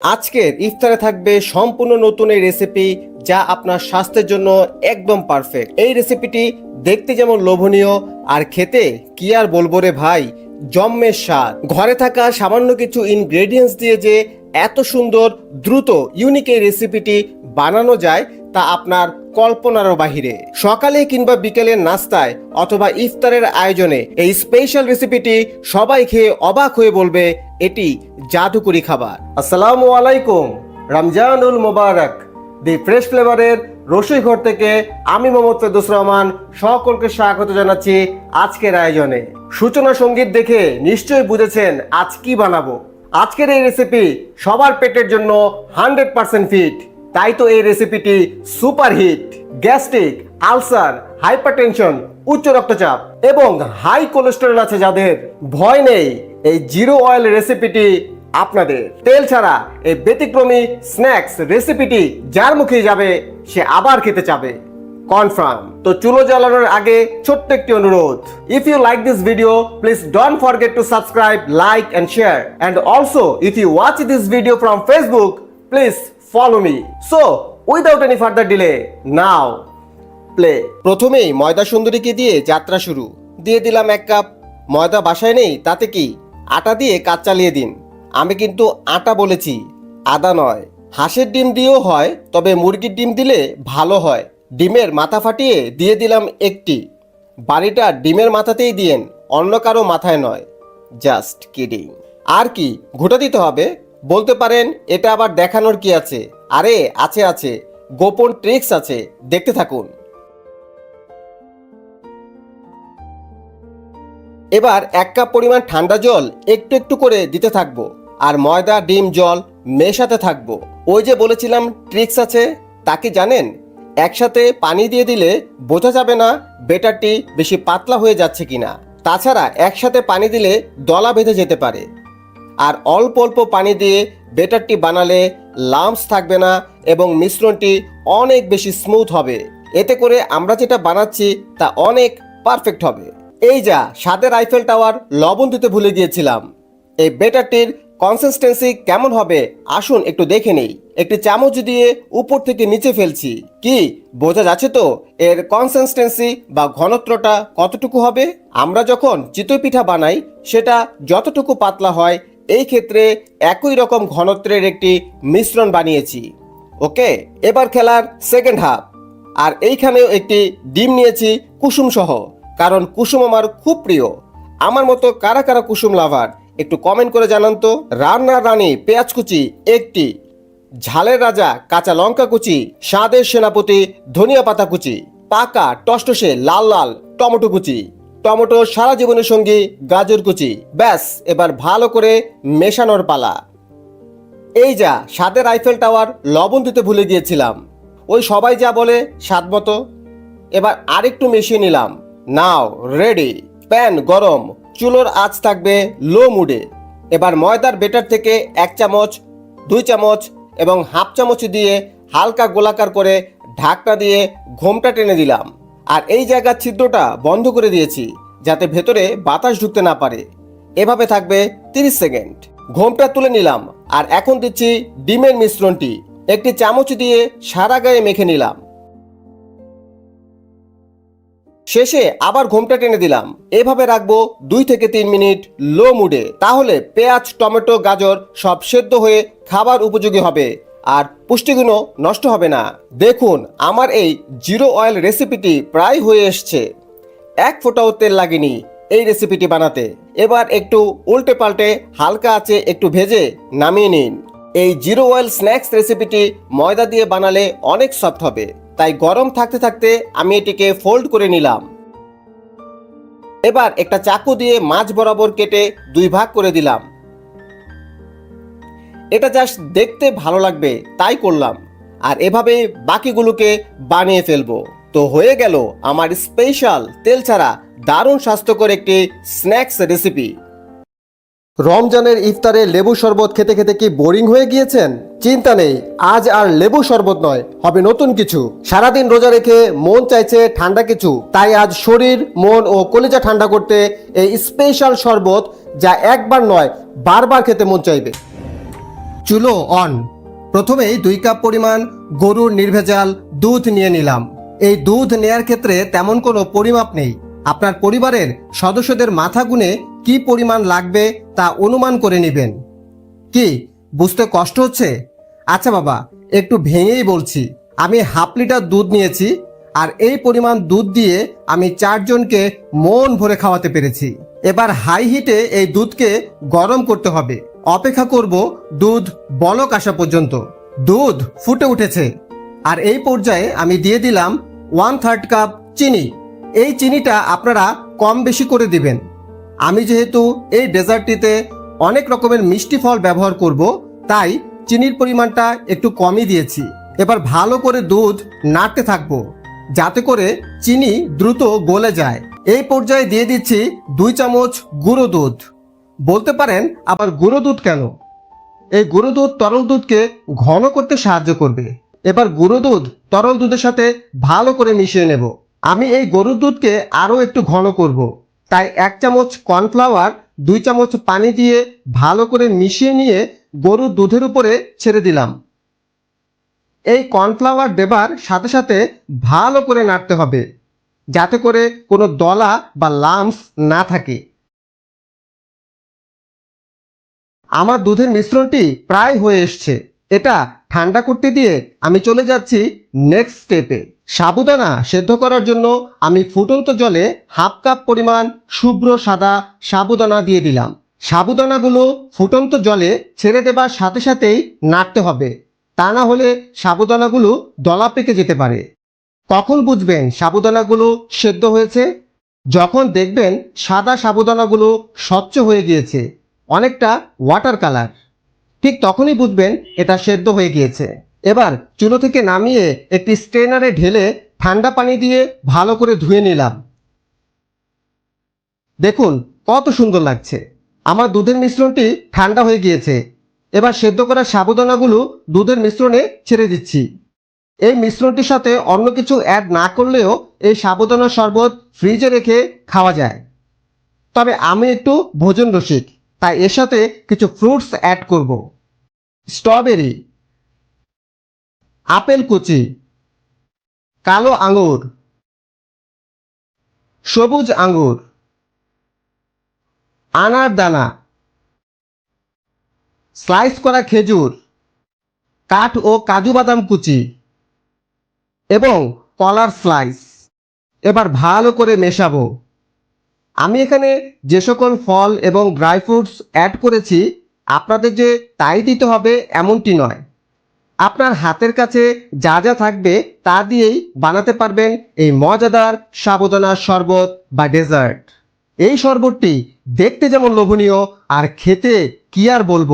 আজকের ইফতারে থাকবে সম্পূর্ণ নতুন এই রেসিপি যা আপনার স্বাস্থ্যের জন্য একদম পারফেক্ট এই রেসিপিটি দেখতে যেমন লোভনীয়, আর খেতে কি আর বলব রে ভাই, জম্মের স্বাদ। ঘরে থাকা সামান্য কিছু ইনগ্রেডিয়েন্টস দিয়ে যে এত সুন্দর, দ্রুত ইউনিক এই রেসিপিটি বানানো যায় তা আপনার কল্পনারও বাহিরে। সকালে কিংবা বিকেলের নাস্তায় অথবা ইফতারের আয়োজনে এই স্পেশাল রেসিপিটি সবাই খেয়ে অবাক হয়ে বলবে, এটি জাদুকরি খাবার। আসসালামু আলাইকুম, রমজানুল মোবারক। দি ফ্রেশ ফ্লেভারের রসুই ঘর থেকে আমি মোহাম্মদ ফেদুস রহমান সকলকে স্বাগত জানাচ্ছি আজকের আয়োজনে। সূচনা সংগীত দেখে নিশ্চয়ই বুঝেছেন আজ কি বানাবো। আজকের এই রেসিপি সবার পেটের জন্য হান্ড্রেড পার্সেন্ট ফিট তাই তো এই রেসিপিটি super hit gastric, ulcer hypertension উচ্চ রক্তচাপ এবং হাই কোলেস্টেরল আছে যাদের। ভয় নেই এই জিরো অয়েল রেসিপিটি আপনাদের। তেল ছাড়া এই ব্যতিক্রমী স্ন্যাক্স রেসিপিটি যার মুখে যাবে, সে আবার খেতে চাবে। কনফার্ম তো চুলো জ্বালানোর আগে ছোট্ট একটি অনুরোধ। If you like this video please don't forget to subscribe like and share and also if you watch this video from Facebook please follow me so without any further delay now play প্রথমেই ময়দা সুন্দরীকে দিয়ে যাত্রা শুরু। দিয়ে দিলাম এক cup. ময়দা বাসায় নেই, তাতে কি? আটা দিয়ে কাজ চালিয়ে দিন। আমি কিন্তু আটা বলেছি, আদা নয়। হাঁসের ডিম দিয়েও হয়, তবে মুরগির ডিম দিলে ভালো হয়। ডিমের মাথা ফাটিয়ে দিয়ে দিলাম একটি। বাড়িটা ডিমের মাথাতেই দিয়েন, অন্য কারও মাথায় নয়। Just kidding. আর কি, ঘুটা দিতে হবে। বলতে পারেন, এটা আবার দেখানোর কি আছে? আরে, আছে আছে। গোপন ট্রিক্স আছে। দেখতে থাকুন। এবার এক কাপ পরিমাণ ঠান্ডা জল একটু একটু করে দিতে থাকব। আর ময়দা, ডিম, জল মেশাতে থাকব। ওই যে বলেছিলাম, ট্রিক্স আছে, তা কি জানেন? একসাথে পানি দিয়ে দিলে বোঝা যাবে না বেটারটি বেশি পাতলা হয়ে যাচ্ছে কিনা। তাছাড়া একসাথে পানি দিলে দলা বেঁধে যেতে পারে। আর অল্প অল্প পানি দিয়ে বেটারটি বানালে লাম্পস থাকবে না এবং মিশ্রণটি অনেক বেশি স্মুথ হবে। এতে করে আমরা যেটা বানাচ্ছি তা অনেক পারফেক্ট হবে। এই যা সাদের আইফেল টাওয়ার লবণ দিতে ভুলে গিয়েছিলাম। এই বেটারটির কনসিস্টেন্সি কেমন হবে? আসুন একটু দেখে নেই। একটি চামচ দিয়ে উপর থেকে নিচে ফেলছি। কি? বোঝা যাচ্ছে তো? এর কনসিস্টেন্সি বা ঘনত্বটা কতটুকু হবে? আমরা যখন চিতই পিঠা বানাই, সেটা যতটুকু পাতলা হয়, এই ক্ষেত্রে একই রকম ঘনত্বের একটি মিশ্রণ বানিয়েছি। ওকে? এবার খেলার সেকেন্ড হাফ আর এইখানেও একটি ডিম নিয়েছি কুসুম সহ কারণ কুসুম আমার খুব প্রিয়। আমার মতো কারা কারা কুসুম লাভার একটু কমেন্ট করে জানান তো। রান্নার রানী, পেঁয়াজ কুচি, একটি। ঝালের রাজা, কাঁচা লঙ্কা কুচি, স্বাদের সেনাপতি, ধনিয়া পাতা কুচি, পাকা, টসটসে লাল লাল টমেটো কুচি, টমেটো সারা জীবনের সঙ্গী, গাজর কুচি। ব্যাস, এবার ভালো করে মেশানোর পালা। এই যা, স্বাদের আইফেল টাওয়ার লবণ দিতে ভুলে গিয়েছিলাম। ওই সবাই যা বলে, স্বাদ মতো। এবার আরেকটু মিশিয়ে নিলাম। নাও রেডি প্যান গরম। চুলোর আঁচ থাকবে লো মুডে এবার ময়দার বেটার থেকে এক চামচ, দুই চামচ এবং হাফ চামচ দিয়ে হালকা গোলাকার করে ঢাকনা দিয়ে ঘোমটা টেনে দিলাম। আর এই জায়গার ছিদ্রটা বন্ধ করে দিয়েছি যাতে ভেতরে বাতাস ঢুকতে না পারে। এভাবে থাকবে 30 সেকেন্ড। ঘোমটা তুলে নিলাম আর এখন দিচ্ছি ডিমের মিশ্রণটি। একটি চামচ দিয়ে সারা গায়ে মেখে নিলাম। শেষে আবার ঘোমটা টেনে দিলাম। এভাবে রাখব দুই থেকে তিন মিনিট লো মুডে। তাহলে পেঁয়াজ, টমেটো, গাজর সব সেদ্ধ হয়ে খাবার উপযোগী হবে আর পুষ্টিগুণও নষ্ট হবে না। দেখুন, আমার এই জিরো অয়েল রেসিপিটি প্রায় হয়ে এসছে। এক ফোঁটাও তেল লাগেনি এই রেসিপিটি বানাতে। এবার একটু উল্টে পাল্টে হালকা আছে একটু ভেজে নামিয়ে নিন। এই জিরো অয়েল স্ন্যাক্স রেসিপিটি ময়দা দিয়ে বানালে অনেক সফট হবে। তাই গরম থাকতে থাকতে আমি এটিকে ফোল্ড করে নিলাম। এবার একটা চাকু দিয়ে মাছ বরাবর কেটে দুই ভাগ করে দিলাম। এটা জাস্ট দেখতে ভালো লাগবে, তাই করলাম। আর এভাবে বাকিগুলোকে বানিয়ে ফেলব। তো হয়ে গেল আমার স্পেশাল তেল ছাড়া দারুণ স্বাস্থ্যকর একটি স্ন্যাক্স রেসিপি রমজানের ইফতারে লেবু শরবত খেতে খেতে কি বোরিং হয়ে গিয়েছেন? চিন্তা নেই, আজ আর লেবু শরবত নয়, হবে নতুন কিছু। সারাদিন রোজা রেখে মন চাইছে ঠান্ডা কিছু, তাই আজ শরীর, মন ও কলিজা ঠান্ডা করতে এই স্পেশাল শরবত, যা একবার নয়, বারবার খেতে মন চাইবে। চুলো অন প্রথমেই দুই কাপ পরিমাণ গরুর নির্ভেজাল দুধ নিয়ে নিলাম। এই দুধ নেয়ার ক্ষেত্রে তেমন কোনো পরিমাপ নেই। আপনার পরিবারের সদস্যদের মাথা গুনে কি পরিমাণ লাগবে তা অনুমান করে নেবেন। কি, বুঝতে কষ্ট হচ্ছে? আচ্ছা বাবা, একটু ভেঙেই বলছি। আমি হাফ লিটার দুধ নিয়েছি আর এই পরিমাণ দুধ দিয়ে আমি চারজনকে মন ভরে খাওয়াতে পেরেছি। এবার হাই হিটে এই দুধকে গরম করতে হবে। অপেক্ষা করব দুধ বলক আসা পর্যন্ত। দুধ ফুটে উঠেছে। আর এই পর্যায়ে আমি দিয়ে দিলাম ওয়ান থার্ড কাপ চিনি। এই চিনিটা আপনারা কম বেশি করে দিবেন। আমি যেহেতু এই ডেজার্টটিতে অনেক রকমের মিষ্টি ফল ব্যবহার করব, তাই চিনির পরিমাণটা একটু কমই দিয়েছি। এবার ভালো করে দুধ নাড়তে থাকব, যাতে করে চিনি দ্রুত গলে যায়। এই পর্যায়ে দিয়ে দিচ্ছি দুই চামচ গুঁড়ো দুধ। বলতে পারেন, আবার গুঁড়ো দুধ কেন? এই গুঁড়ো দুধ তরল দুধকে ঘন করতে সাহায্য করবে। এবার গুঁড়ো দুধ তরল দুধের সাথে ভালো করে মিশিয়ে নেব। আমি এই গরুর দুধকে আরও একটু ঘন করব। তাই এক চামচ কর্নফ্লাওয়ার, দুই চামচ পানি দিয়ে ভালো করে মিশিয়ে নিয়ে গরুর দুধের উপরে ছেড়ে দিলাম। এই কর্নফ্লাওয়ার দেবার সাথে সাথে ভালো করে নাড়তে হবে, যাতে করে কোনো দলা বা লাম্পস না থাকে। আমার দুধের মিশ্রণটি প্রায় হয়ে এসছে। এটা ঠান্ডা করতে দিয়ে আমি চলে যাচ্ছি নেক্সট স্টেপে সাবুদানা সেদ্ধ করার জন্য আমি ফুটন্ত জলে হাফ কাপ পরিমাণ শুভ্র সাদা সাবুদানা দিয়ে দিলাম। সাবুদানাগুলো ফুটন্ত জলে ছেড়ে দেবার সাথে সাথেই নাড়তে হবে। তা না হলে সাবুদানাগুলো দলা পেকে যেতে পারে। কখন বুঝবেন সাবুদানাগুলো সেদ্ধ হয়েছে? যখন দেখবেন সাদা সাবুদানাগুলো স্বচ্ছ হয়ে গিয়েছে, অনেকটা ওয়াটার কালার ঠিক তখনই বুঝবেন এটা সেদ্ধ হয়ে গিয়েছে। এবার চুলো থেকে নামিয়ে একটি স্ট্রেনারে ঢেলে ঠান্ডা পানি দিয়ে ভালো করে ধুয়ে নিলাম। দেখুন কত সুন্দর লাগছে। আমার দুধের মিশ্রণটি ঠান্ডা হয়ে গিয়েছে। এবার সেদ্ধ করা সাবুদানাগুলো দুধের মিশ্রণে ছেড়ে দিচ্ছি। এই মিশ্রণটির সাথে অন্য কিছু অ্যাড না করলেও এই সাবুদানার শরবত ফ্রিজে রেখে খাওয়া যায়। তবে আমি একটু ভোজন রসিক। তাই এর সাথে কিছু ফ্রুটস অ্যাড করব। স্ট্রবেরি আপেল কুচি, কালো আঙুর সবুজ আঙুর আনার দানা স্লাইস করা খেজুর, কাঠ ও কাজু বাদাম কুচি এবং কলার স্লাইস এবার ভালো করে মেশাবো। আমি এখানে যে সকল ফল এবং ড্রাই ফ্রুটস অ্যাড করেছি, আপনাদের যে তাই দিতে হবে এমনটি নয়। আপনার হাতের কাছে যা যা থাকবে তা দিয়েই বানাতে পারবেন এই মজাদার সাবধানার শরবত বা ডেজার্ট এই শরবতটি দেখতে যেমন লোভনীয়, আর খেতে কি আর বলব,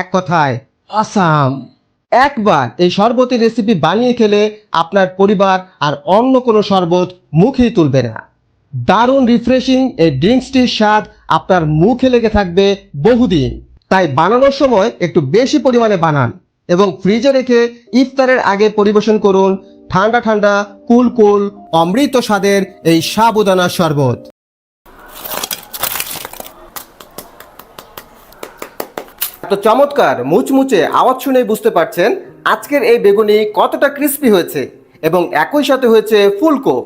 এক কথায় আসাম। একবার এই শরবতের রেসিপি বানিয়ে খেলে আপনার পরিবার আর অন্য কোনো শরবত মুখেই তুলবে না। দারুণ রিফ্রেশিং এই ড্রিঙ্কসটির স্বাদ আপনার মুখে লেগে থাকবে বহুদিন। তাই বানানোর সময় একটু বেশি পরিমাণে বানান এবং ফ্রিজে রেখে ইফতারের আগে পরিবেশন করুন ঠান্ডা ঠান্ডা, কুল কুল, অমৃত স্বাদের এই সাবুদানা শরবত। তো চমৎকার, মুচমুচে আওয়াজ শুনেই বুঝতে পারছেন আজকের এই বেগুনি কতটা ক্রিস্পি হয়েছে এবং একই সাথে হয়েছে ফুলকো।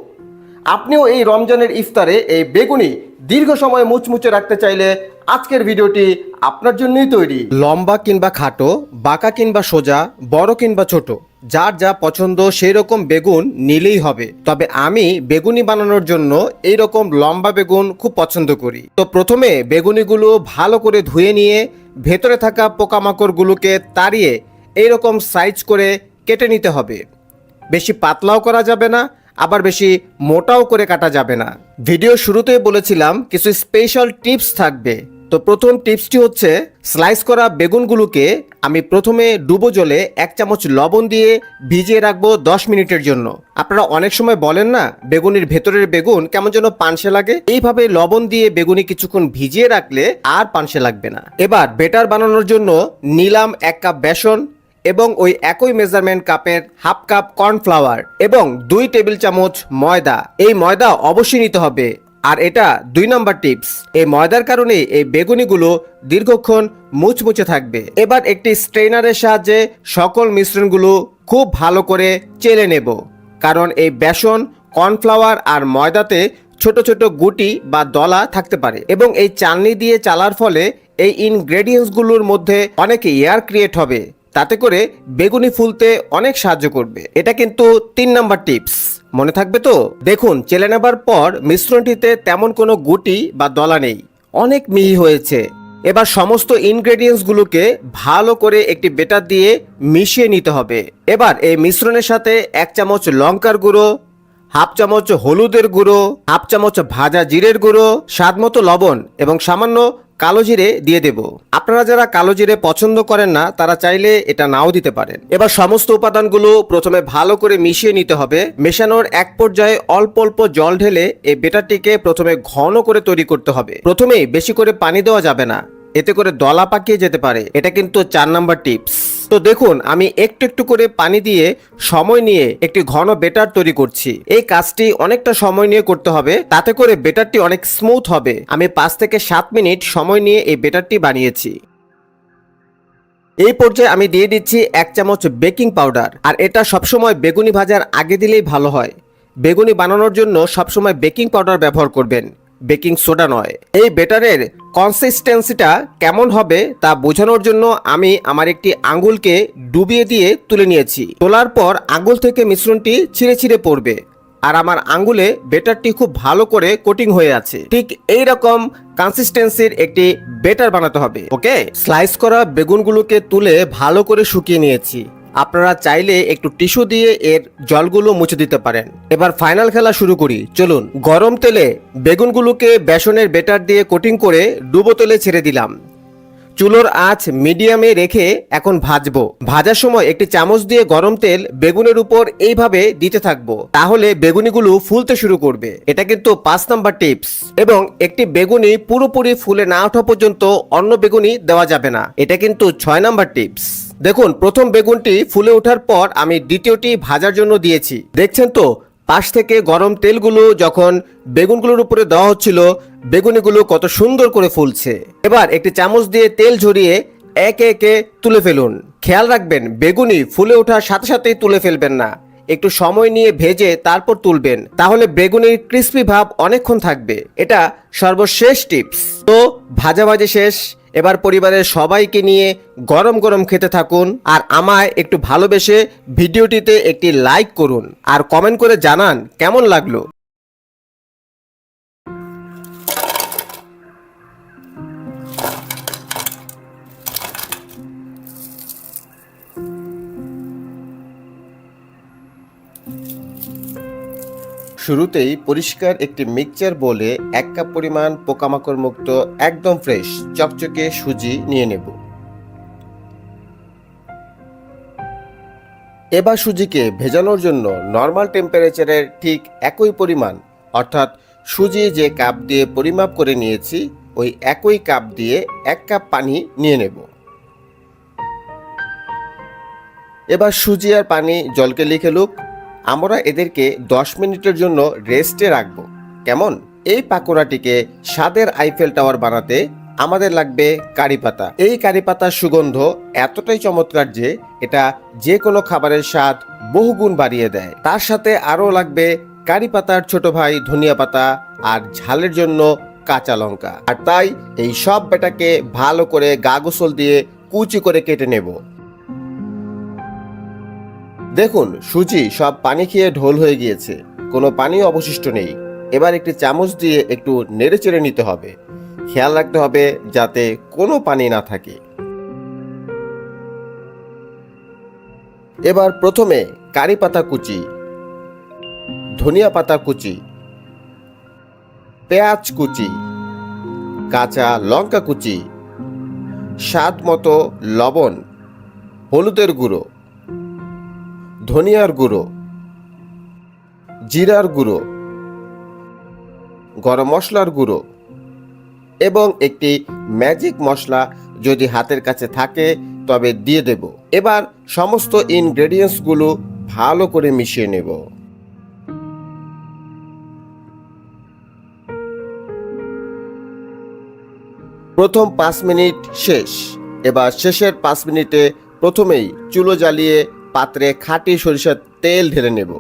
আপনিও এই রমজানের ইফতারে এই বেগুনি দীর্ঘ সময় মুচমুচে রাখতে চাইলে আজকের ভিডিওটি আপনার জন্যই তৈরি। লম্বা কিংবা খাটো, বাঁকা কিংবা সোজা, বড় কিংবা ছোট, যার যা পছন্দ সেই রকম বেগুন নিলেই হবে। তবে আমি বেগুনি বানানোর জন্য এই রকম লম্বা বেগুন খুব পছন্দ করি। তো প্রথমে বেগুনিগুলো ভালো করে ধুয়ে নিয়ে ভেতরে থাকা পোকামাকড়গুলোকে তাড়িয়ে এইরকম সাইজ করে কেটে নিতে হবে। বেশি পাতলাও করা যাবে না আবার বেশি মোটাও করে কাটা যাবে না। ভিডিও শুরুতেই বলেছিলাম কিছু স্পেশাল টিপস থাকবে। তো প্রথম টিপসটি হচ্ছে স্লাইস করা বেগুনগুলোকে আমি প্রথমে ডুবো জলে এক চামচ লবণ দিয়ে ভিজিয়ে রাখব দশ মিনিটের জন্য। আপনারা অনেক সময় বলেন না, বেগুনির ভেতরের বেগুন কেমন যেন পানসে লাগে। এইভাবে লবণ দিয়ে বেগুনি কিছুক্ষণ ভিজিয়ে রাখলে আর পানসে লাগবে না। এবার বেটার বানানোর জন্য নিলাম এক কাপ বেসন এবং ওই একই মেজারমেন্ট কাপের হাফ কাপ কর্নফ্লাওয়ার এবং দুই টেবিল চামচ ময়দা। এই ময়দা অবশ্যই নিতে হবে। আর এটা দুই নম্বর টিপস এই ময়দার কারণে এই বেগুনিগুলো দীর্ঘক্ষণ মুচমুচে থাকবে। এবার একটি স্ট্রেনারের সাহায্যে সকল মিশ্রণগুলো খুব ভালো করে চেলে নেব। কারণ এই বেসন কর্নফ্লাওয়ার আর ময়দাতে ছোট ছোট গুটি বা দলা থাকতে পারে। এবং এই চালনি দিয়ে চালার ফলে এই ইনগ্রেডিয়েন্টসগুলোর মধ্যে অনেক এয়ার ক্রিয়েট হবে। তাতে করে বেগুনি ফুলতে অনেক সাহায্য করবে। এটা কিন্তু তিন নাম্বার টিপস। মনে থাকবে তো? দেখুন, চেলে নেবার পর মিশ্রণটিতে তেমন কোনো গুটি বা দলা নেই। অনেক মিহি হয়েছে। এবার সমস্ত ইনগ্রেডিয়েন্টসগুলোকে ভালো করে একটি বেটার দিয়ে মিশিয়ে নিতে হবে। এবার এই মিশ্রণের সাথে এক চামচ লঙ্কার গুঁড়ো, হাফ চামচ হলুদের গুঁড়ো, হাফ চামচ ভাজা জিরের গুঁড়ো স্বাদ মতো লবণ এবং সামান্য কালো জিরে দিয়ে দেব। আপনারা যারা কালো জিরে পছন্দ করেন না, তারা চাইলে এটা নাও দিতে পারেন। এবার সমস্ত উপাদানগুলো প্রথমে ভালো করে মিশিয়ে নিতে হবে। মেশানোর এক পর্যায়ে অল্প অল্প জল ঢেলে এই বেটারটিকে প্রথমে ঘন করে তৈরি করতে হবে। প্রথমেই বেশি করে পানি দেওয়া যাবে না। এতে করে দলা পাকিয়ে যেতে পারে। এটা কিন্তু চার নাম্বার টিপস। তো দেখুন, আমি একটু একটু করে পানি দিয়ে সময় নিয়ে একটি ঘন বেটার তৈরি করছি। এই কাজটি অনেকটা সময় নিয়ে করতে হবে, তাতে করে বেটারটি অনেক স্মুথ হবে। আমি পাঁচ থেকে সাত মিনিট সময় নিয়ে এই বেটারটি বানিয়েছি। এই পর্যায়ে আমি দিয়ে দিচ্ছি এক চামচ বেকিং পাউডার, আর এটা সবসময় বেগুনি ভাজার আগে দিলেই ভালো হয়। বেগুনি বানানোর জন্য সবসময় বেকিং পাউডার ব্যবহার করবেন। বেকিং সোডা নয়। এই বেটারের কনসিস্টেন্সিটা কেমন হবে তা বোঝানোর জন্য আমি আমার একটি আঙ্গুলকে ডুবিয়ে দিয়ে তুলে নিয়েছি। তোলার পর আঙ্গুল থেকে মিশ্রণটি ছিঁড়ে ছিঁড়ে পড়বে আর আমার আঙ্গুলে বেটারটি খুব ভালো করে কোটিং হয়ে আছে। ঠিক এই রকম কনসিস্টেন্সির একটি বেটার বানাতে হবে। ওকে? স্লাইস করা বেগুনগুলোকে তুলে ভালো করে শুকিয়ে নিয়েছি। আপনারা চাইলে একটু টিস্যু দিয়ে এর জলগুলো মুছে দিতে পারেন। এবার ফাইনাল খেলা শুরু করি। চলুন, গরম তেলে বেগুনগুলোকে বেসনের বেটার দিয়ে কোটিং করে ডুবো তেলে ছেড়ে দিলাম। চুলোর আঁচ মিডিয়ামে রেখে এখন ভাজবো। ভাজার সময় একটি চামচ দিয়ে গরম তেল বেগুনের উপর এইভাবে দিতে থাকব, তাহলে বেগুনিগুলো ফুলতে শুরু করবে। এটা কিন্তু পাঁচ নাম্বার টিপস। এবং একটি বেগুনি পুরোপুরি ফুলে না ওঠা পর্যন্ত অন্য বেগুনি দেওয়া যাবে না। এটা কিন্তু ছয় নাম্বার টিপস। দেখুন, প্রথম বেগুনটি ফুলে ওঠার পর আমি দ্বিতীয়টি ভাজার জন্য দিয়েছি। দেখছেন তো, পাশ থেকে গরম তেলগুলো যখন বেগুনগুলোর উপরে দেওয়া হচ্ছিল, বেগুনিগুলো কত সুন্দর করে ফুলছে। এবার একটি চামচ দিয়ে তেল ঝরিয়ে একে একে তুলে ফেলুন। খেয়াল রাখবেন, বেগুনি ফুলে ওঠার সাথে সাথেই তুলে ফেলবেন না। একটু সময় নিয়ে ভেজে তারপর তুলবেন। তাহলে বেগুনির ক্রিস্পি ভাব অনেকক্ষণ থাকবে। এটা সর্বশেষ টিপস। তো, ভাজাভাজি শেষ। এবার পরিবারের সবাইকে নিয়ে গরম গরম খেতে থাকুন আর আমায় একটু ভালোবেসে ভিডিওটিতে একটি লাইক করুন আর কমেন্ট করে জানান কেমন লাগল। শুরুতেই পরিষ্কার একটি মিক্সচার বলে এক কাপ পরিমাণ পোকামাকড় মুক্ত, একদম ফ্রেশ চকচকে সুজি নিয়ে নেব। এবার সুজিকে ভেজানোর জন্য নর্মাল টেম্পারেচারের ঠিক একই পরিমাণ, অর্থাৎ সুজি যে কাপ দিয়ে পরিমাপ করে নিয়েছি, ওই একই কাপ দিয়ে এক কাপ পানি নিয়ে নেব। এবার সুজি আর পানি জলকে লিখে লুক আমরা এদেরকে দশ মিনিটের জন্য রেস্টে রাখব। কেমন? এই পাকোড়াটিকে স্বাদের আইফেল টাওয়ার বানাতে আমাদের লাগবে কারি পাতা। এই কারি পাতার সুগন্ধ এতটাই চমৎকার যে এটা যে কোনো খাবারের স্বাদ বহুগুণ বাড়িয়ে দেয়। তার সাথে আরও লাগবে কারি পাতার ছোট ভাই ধনিয়া পাতা আর ঝালের জন্য কাঁচা লঙ্কা। আর তাই এই সব বেটাকে ভালো করে গা গোসল দিয়ে কুচি করে কেটে নেব। দেখুন, সুজি সব পানি খেয়ে ঢোল হয়ে গিয়েছে। কোনো পানি অবশিষ্ট নেই। এবার একটি চামচ দিয়ে একটু নেড়ে চেড়ে নিতে হবে। খেয়াল রাখতে হবে যাতে কোনো পানি না থাকে। এবার প্রথমে কারি পাতা কুচি, ধনিয়া পাতা কুচি, পেঁয়াজ কুচি, কাঁচা লঙ্কা কুচি, স্বাদ মতো লবণ, হলুদের গুঁড়ো ধনিয়ার গুঁড়ো, জিরার গুঁড়ো, গরম মশলার গুঁড়ো এবং একটি ম্যাজিক মশলা যদি হাতের কাছে থাকে, তবে দিয়ে দেব। এবার সমস্ত ইনগ্রেডিয়েন্টসগুলো ভালো করে মিশিয়ে নেব। প্রথম পাঁচ মিনিট শেষ। এবার শেষের পাঁচ মিনিটে প্রথমেই চুলো জ্বালিয়ে পাত্রে খাঁটি সরিষার তেল ঢেলে নেব।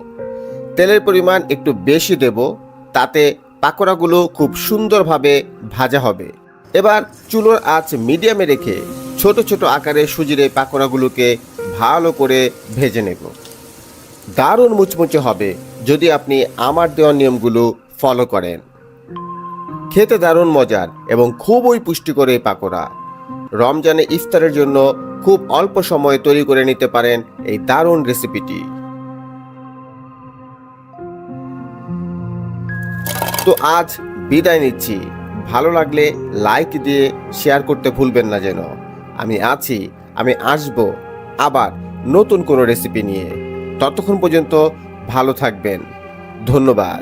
তেলের পরিমাণ একটু বেশি দেব, তাতে পাকোড়াগুলো খুব সুন্দরভাবে ভাজা হবে। এবার চুলোর আঁচ মিডিয়ামে রেখে ছোট ছোট আকারে সুজির পাকোড়াগুলোকে ভালো করে ভেজে নেব। দারুণ মুচমুচে হবে যদি আপনি আমার দেওয়া নিয়মগুলো ফলো করেন। খেতে দারুণ মজার এবং খুবই পুষ্টিকর এই পাকোড়া। রমজানে ইফতারের জন্য খুব অল্প সময়ে তৈরি করে নিতে পারেন এই দারুণ রেসিপিটি। তো আজ বিদায় নিচ্ছি। ভালো লাগলে লাইক দিয়ে শেয়ার করতে ভুলবেন না যেন। আমি আছি, আমি আসব আবার নতুন কোনো রেসিপি নিয়ে। ততক্ষণ পর্যন্ত ভালো থাকবেন। ধন্যবাদ।